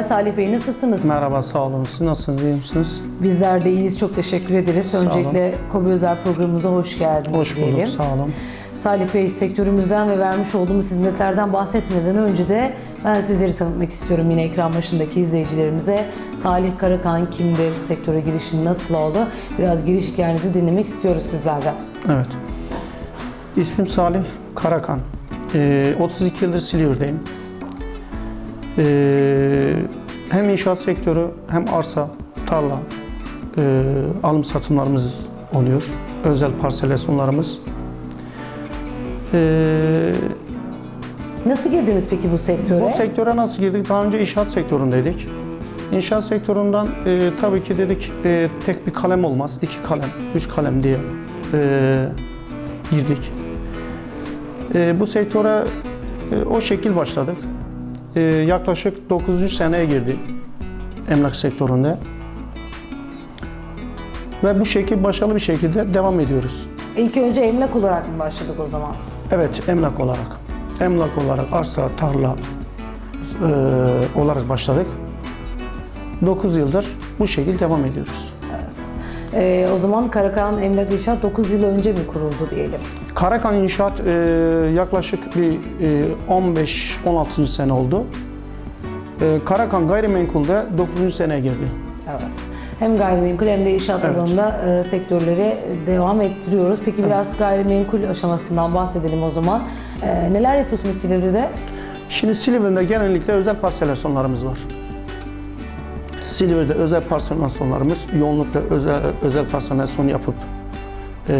Merhabalar Salih Bey nasılsınız? Merhaba, sağ olun. Siz nasılsınız, iyi misiniz? Bizler de iyiyiz. Çok teşekkür ederiz. olun. Öncelikle Kobe Özel programımıza hoş geldiniz Hoş bulduk, diyelim. sağ olun. Salih Bey sektörümüzden ve vermiş olduğumuz hizmetlerden bahsetmeden önce de ben sizleri tanıtmak istiyorum yine ekran başındaki izleyicilerimize. Salih Karakan kimdir? Sektöre girişin nasıl oldu? Biraz giriş hikayenizi dinlemek istiyoruz sizlerden. Evet. İsmim Salih Karakan. Ee, 32 yıldır Silivri'deyim. Ee, hem inşaat sektörü hem arsa, tarla, e, alım satımlarımız oluyor. Özel parselasyonlarımız. Ee, Nasıl girdiniz peki bu sektöre? Bu sektöre nasıl girdik? Daha önce inşaat sektöründeydik. İnşaat sektöründen e, tabii ki dedik e, tek bir kalem olmaz, iki kalem, üç kalem diye e, girdik. E, bu sektöre e, o şekil başladık. E, yaklaşık 9. seneye girdi emlak sektöründe. Ve bu şekil başarılı bir şekilde devam ediyoruz. İlk önce emlak olarak mı başladık o zaman? Evet, emlak olarak. Emlak olarak arsa, tarla e, olarak başladık. 9 yıldır bu şekilde devam ediyoruz. Ee, o zaman Karakan Emlak İnşaat 9 yıl önce mi kuruldu diyelim? Karakan İnşaat e, yaklaşık bir e, 15-16. sene oldu. E, Karakan Gayrimenkul'de 9. seneye girdi. Evet. Hem gayrimenkul hem de inşaat Evet. alanında e, sektörleri devam ettiriyoruz. Peki biraz gayrimenkul aşamasından bahsedelim o zaman. E, neler yapıyorsunuz Silivri'de? Şimdi Silivri'de genellikle özel parselasyonlarımız var. Silivri'de özel parselasyonlarımız yoğunlukla özel, özel parselasyon yapıp e,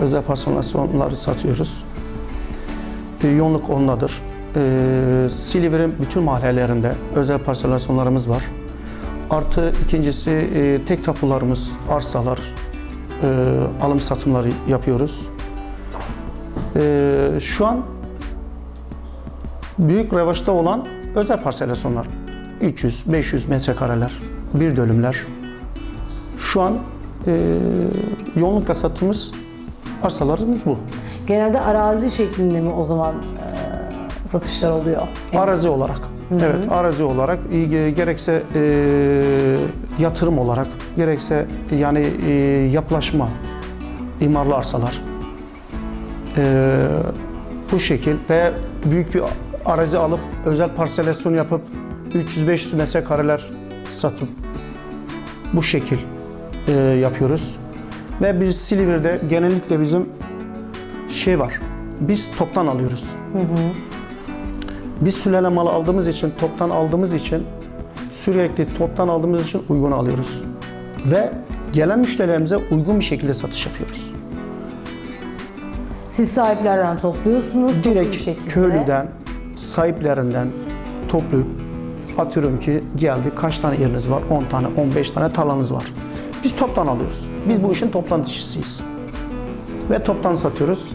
özel parselasyonları satıyoruz. E, yoğunluk ondadır. E, Silivri'nin bütün mahallelerinde özel parselasyonlarımız var. Artı ikincisi e, tek tapularımız, arsalar, e, alım satımları yapıyoruz. E, şu an büyük revaçta olan özel parselasyonlar. 300-500 metrekareler, bir dönümler. Şu an e, yoğunlukla sattığımız arsalarımız bu. Genelde arazi şeklinde mi o zaman e, satışlar oluyor? Arazi olarak. Evet, arazi olarak e, gerekse e, yatırım olarak, gerekse yani e, yapılaşma, imarlı arsalar. E, bu şekil ve büyük bir arazi alıp özel parselasyon yapıp 300-500 metrekareler satıp bu şekil e, yapıyoruz. Ve biz Silivri'de genellikle bizim şey var. Biz toptan alıyoruz. Biz sülale malı aldığımız için, toptan aldığımız için sürekli toptan aldığımız için uygun alıyoruz. Ve gelen müşterilerimize uygun bir şekilde satış yapıyoruz. Siz sahiplerden topluyorsunuz. Direkt köylüden, sahiplerinden toplayıp atıyorum ki geldi kaç tane yeriniz var? 10 tane, 15 tane tarlanız var. Biz toptan alıyoruz. Biz bu işin toplantıcısıyız. Ve toptan satıyoruz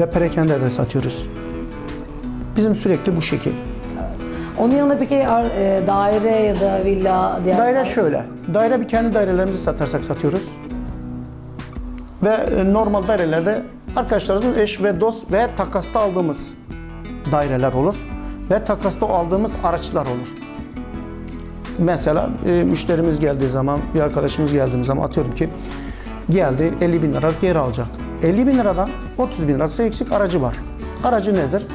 ve perakende de satıyoruz. Bizim sürekli bu şekil. Onun yanında peki e, daire ya da villa diğer Daire şöyle. Daire bir kendi dairelerimizi satarsak satıyoruz. Ve e, normal dairelerde arkadaşlarımız eş ve dost ve takasta aldığımız daireler olur. Ve takasta aldığımız araçlar olur. Mesela e, müşterimiz geldiği zaman, bir arkadaşımız geldiğimiz zaman atıyorum ki geldi 50 bin lira geri alacak. 50 bin liradan 30 bin lirası eksik aracı var. Aracı nedir?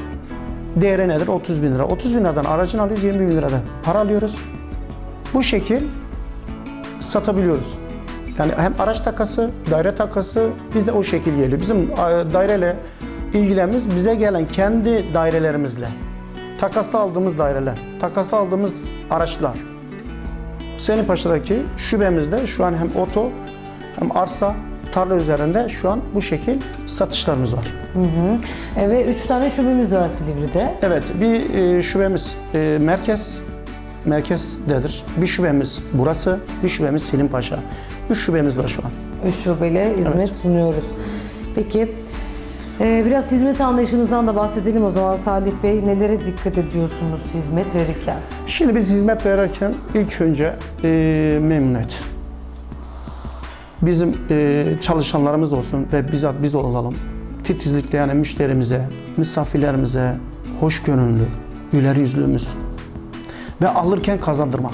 Değeri nedir? 30 bin lira. 30 bin liradan aracını alıyoruz, 20 bin liradan para alıyoruz. Bu şekil satabiliyoruz. Yani hem araç takası, daire takası biz de o şekil geliyor. Bizim daireyle ilgilenimiz bize gelen kendi dairelerimizle. Takasta aldığımız daireler, takasta aldığımız araçlar. Senipaşa'daki şubemizde şu an hem oto hem arsa, tarla üzerinde şu an bu şekil satışlarımız var. E, ve 3 tane şubemiz var Silivri'de. Evet, bir e, şubemiz e, merkez, merkezdedir. Bir şubemiz burası, bir şubemiz Selimpaşa. Üç şubemiz var şu an. 3 şubeyle hizmet sunuyoruz. Peki e, biraz hizmet anlayışınızdan da bahsedelim o zaman Salih Bey. Nelere dikkat ediyorsunuz hizmet verirken? Şimdi biz hizmet verirken ilk önce e, memnuniyet. Bizim e, çalışanlarımız olsun ve bizzat biz olalım. Titizlikle yani müşterimize, misafirlerimize hoşgörülü, güler yüzlüğümüz ve alırken kazandırmak.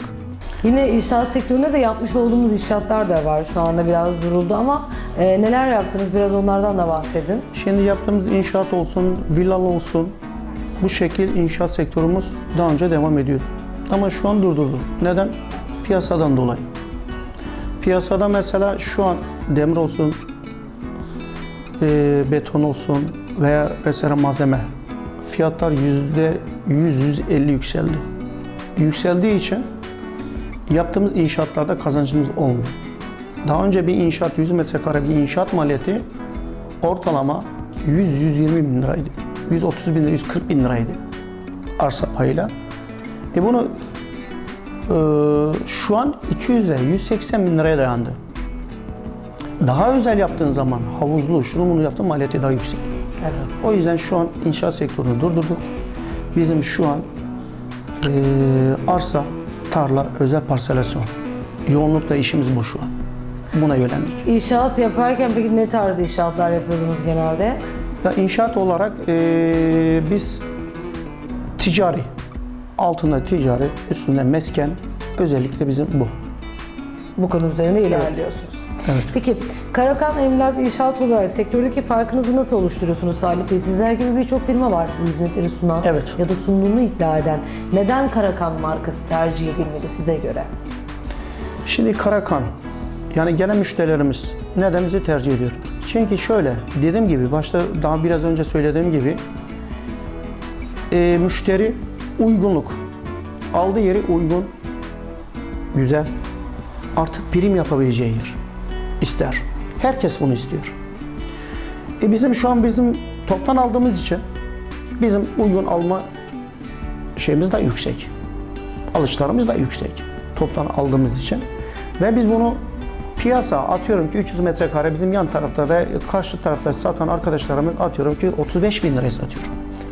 Yine inşaat sektöründe de yapmış olduğumuz inşaatlar da var. Şu anda biraz duruldu ama e, neler yaptınız? Biraz onlardan da bahsedin. Şimdi yaptığımız inşaat olsun, villalı olsun bu şekil inşaat sektörümüz daha önce devam ediyordu. Ama şu an durdurdu. Neden? Piyasadan dolayı. Piyasada mesela şu an demir olsun, e, beton olsun veya mesela malzeme fiyatlar yüzde 100-150 yükseldi. Yükseldiği için yaptığımız inşaatlarda kazancımız olmuyor. Daha önce bir inşaat 100 metrekare bir inşaat maliyeti ortalama 100-120 bin liraydı. 130 bin lira, 140 bin liraydı arsa payıyla. E bunu e, şu an 200'e 180 bin liraya dayandı. Daha özel yaptığın zaman havuzlu, şunu bunu yaptığın maliyeti daha yüksek. Evet. O yüzden şu an inşaat sektörünü durdurduk. Bizim şu an e, arsa, tarla, özel parselasyon. Yoğunlukla işimiz bu şu an. Buna yöneldik. İnşaat yaparken peki ne tarz inşaatlar yapıyordunuz genelde? Ya inşaat olarak e, biz ticari, altında ticari, üstünde mesken, özellikle bizim bu. Bu konu üzerinde ilerliyorsunuz. Evet. Peki Karakan Emlak İnşaat olarak sektördeki farkınızı nasıl oluşturuyorsunuz Salih Bey? Sizler gibi birçok firma var bu hizmetleri sunan Evet. ya da sunduğunu iddia eden. Neden Karakan markası tercih edilmeli size göre? Şimdi Karakan, yani gelen müşterilerimiz neden bizi tercih ediyor? Çünkü şöyle, dediğim gibi, başta daha biraz önce söylediğim gibi, e, müşteri uygunluk, aldığı yeri uygun, güzel, artık prim yapabileceği yer ister. Herkes bunu istiyor. E bizim şu an bizim toptan aldığımız için bizim uygun alma şeyimiz de yüksek. Alışlarımız da yüksek. Toptan aldığımız için. Ve biz bunu piyasa atıyorum ki 300 metrekare bizim yan tarafta ve karşı tarafta satan arkadaşlarımız atıyorum ki 35 bin liraya satıyor.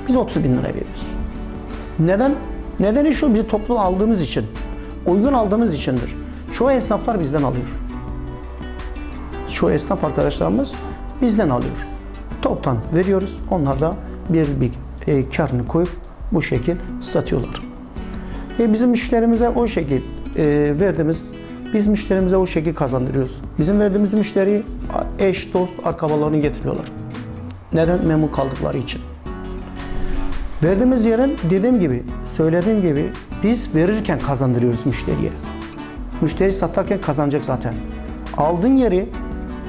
Biz 30 bin liraya veriyoruz. Neden? Nedeni şu, biz toplu aldığımız için, uygun aldığımız içindir. Çoğu esnaflar bizden alıyor. Çoğu esnaf arkadaşlarımız bizden alıyor. Toptan veriyoruz, onlar da bir bir e, karını koyup bu şekil satıyorlar. E, bizim müşterimize o şekil e, verdiğimiz, biz müşterimize o şekil kazandırıyoruz. Bizim verdiğimiz müşteri eş, dost, arkabalarını getiriyorlar. Neden? Memnun kaldıkları için. Verdiğimiz yerin dediğim gibi, söylediğim gibi biz verirken kazandırıyoruz müşteriye. Müşteri satarken kazanacak zaten. Aldığın yeri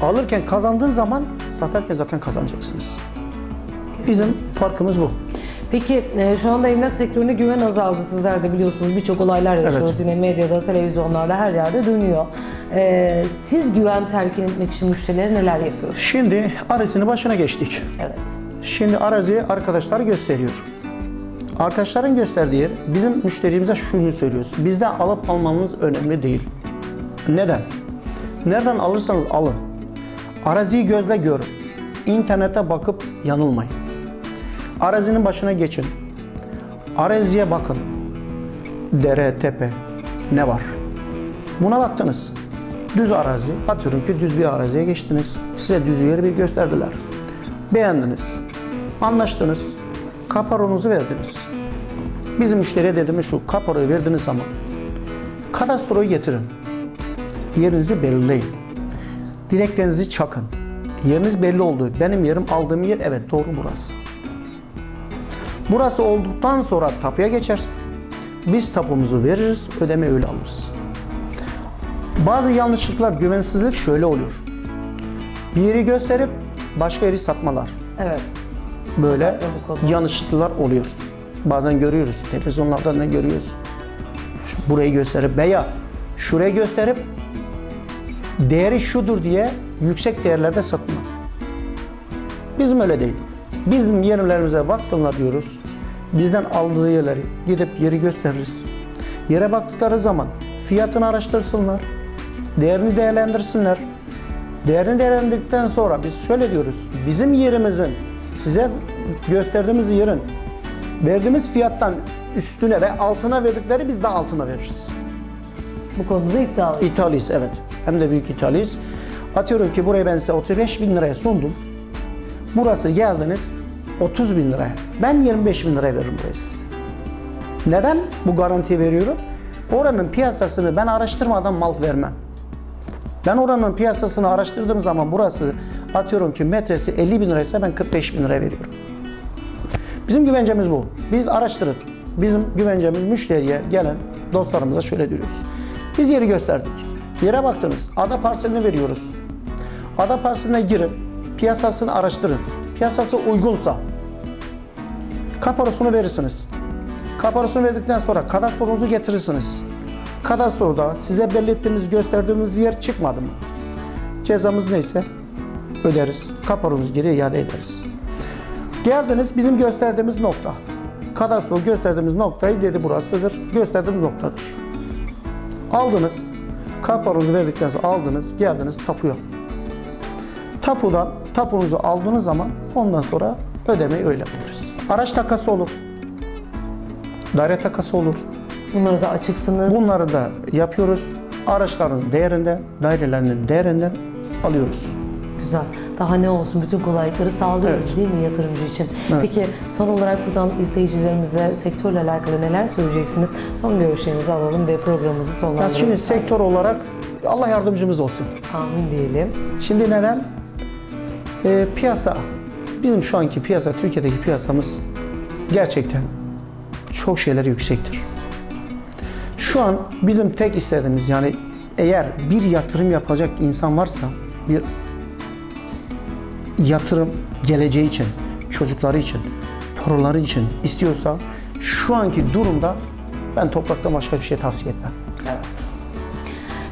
alırken kazandığın zaman satarken zaten kazanacaksınız. Bizim farkımız bu. Peki e, şu anda emlak sektöründe güven azaldı. Sizler de biliyorsunuz birçok olaylar yaşıyoruz. Evet. Yine medyada, televizyonlarda her yerde dönüyor. E, siz güven telkin etmek için müşterilere neler yapıyorsunuz? Şimdi arazinin başına geçtik. Evet. Şimdi araziyi arkadaşlar gösteriyor. Arkadaşların gösterdiği yer bizim müşterimize şunu söylüyoruz. Bizden alıp almamız önemli değil. Neden? Nereden alırsanız alın. Araziyi gözle görün. İnternete bakıp yanılmayın. Arazinin başına geçin. Araziye bakın. Dere, tepe ne var? Buna baktınız. Düz arazi, atıyorum ki düz bir araziye geçtiniz. Size düz yeri bir gösterdiler. Beğendiniz. Anlaştınız. Kaparonuzu verdiniz. Bizim müşteriye dediğimiz şu, kaparoyu verdiğiniz zaman kadastroyu getirin. Yerinizi belirleyin. Direklerinizi çakın. Yeriniz belli oldu. Benim yerim aldığım yer evet doğru burası. Burası olduktan sonra tapuya geçersin. Biz tapumuzu veririz, ödeme öyle alırız. Bazı yanlışlıklar, güvensizlik şöyle oluyor. Bir yeri gösterip başka yeri satmalar. Evet. Böyle yanlışlıklar oluyor. Bazen görüyoruz, televizyonlarda ne görüyoruz? Burayı gösterip veya şurayı gösterip değeri şudur diye yüksek değerlerde satma. Bizim öyle değil. Bizim yerlerimize baksınlar diyoruz. Bizden aldığı yerleri gidip yeri gösteririz. Yere baktıkları zaman fiyatını araştırsınlar. Değerini değerlendirsinler. Değerini değerlendirdikten sonra biz şöyle diyoruz. Bizim yerimizin size gösterdiğimiz yerin verdiğimiz fiyattan üstüne ve altına verdikleri biz de altına veririz. Bu konuda iddialıyım. İthaliyiz evet. Hem de büyük İthaliyiz. Atıyorum ki burayı ben size 35 bin liraya sundum. Burası geldiniz 30 bin liraya. Ben 25 bin liraya veririm burayı size. Neden bu garantiyi veriyorum? Oranın piyasasını ben araştırmadan mal vermem. Ben oranın piyasasını araştırdığım zaman burası atıyorum ki metresi 50 bin liraysa ben 45 bin liraya veriyorum. Bizim güvencemiz bu. Biz araştırın. Bizim güvencemiz müşteriye gelen dostlarımıza şöyle diyoruz. Biz yeri gösterdik. Yere baktınız. Ada parselini veriyoruz. Ada parseline girin. Piyasasını araştırın. Piyasası uygunsa kaparosunu verirsiniz. Kaparosunu verdikten sonra kadastronuzu getirirsiniz. Kadastroda size belirttiğimiz, gösterdiğimiz yer çıkmadı mı? Cezamız neyse öderiz. Kaparomuzu geri iade ederiz. Geldiniz bizim gösterdiğimiz nokta. Kadastro gösterdiğimiz noktayı dedi burasıdır. Gösterdiğimiz noktadır. Aldınız. Kaparonuzu verdikten sonra aldınız. Geldiniz tapuya. Tapudan tapunuzu aldığınız zaman ondan sonra ödemeyi öyle yapıyoruz. Araç takası olur. Daire takası olur. Bunları da açıksınız. Bunları da yapıyoruz. Araçların değerinden, dairelerinin değerinden alıyoruz. Güzel. Daha ne olsun bütün kolaylıkları sağlıyoruz Evet. değil mi yatırımcı için? Evet. Peki son olarak buradan izleyicilerimize sektörle alakalı neler söyleyeceksiniz? Son görüşlerinizi alalım ve programımızı Ya sonlandıralım. şimdi sektör olarak Allah yardımcımız olsun. Amin diyelim. Şimdi neden? Ee, piyasa, bizim şu anki piyasa, Türkiye'deki piyasamız gerçekten çok şeyleri yüksektir. Şu an bizim tek istediğimiz yani eğer bir yatırım yapacak insan varsa bir yatırım geleceği için, çocukları için, torunları için istiyorsa şu anki durumda ben topraktan başka bir şey tavsiye etmem.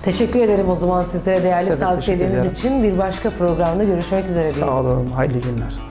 Teşekkür ederim o zaman sizlere değerli tavsiyeleriniz için. Bir başka programda görüşmek üzere. Sağ olun, hayırlı günler.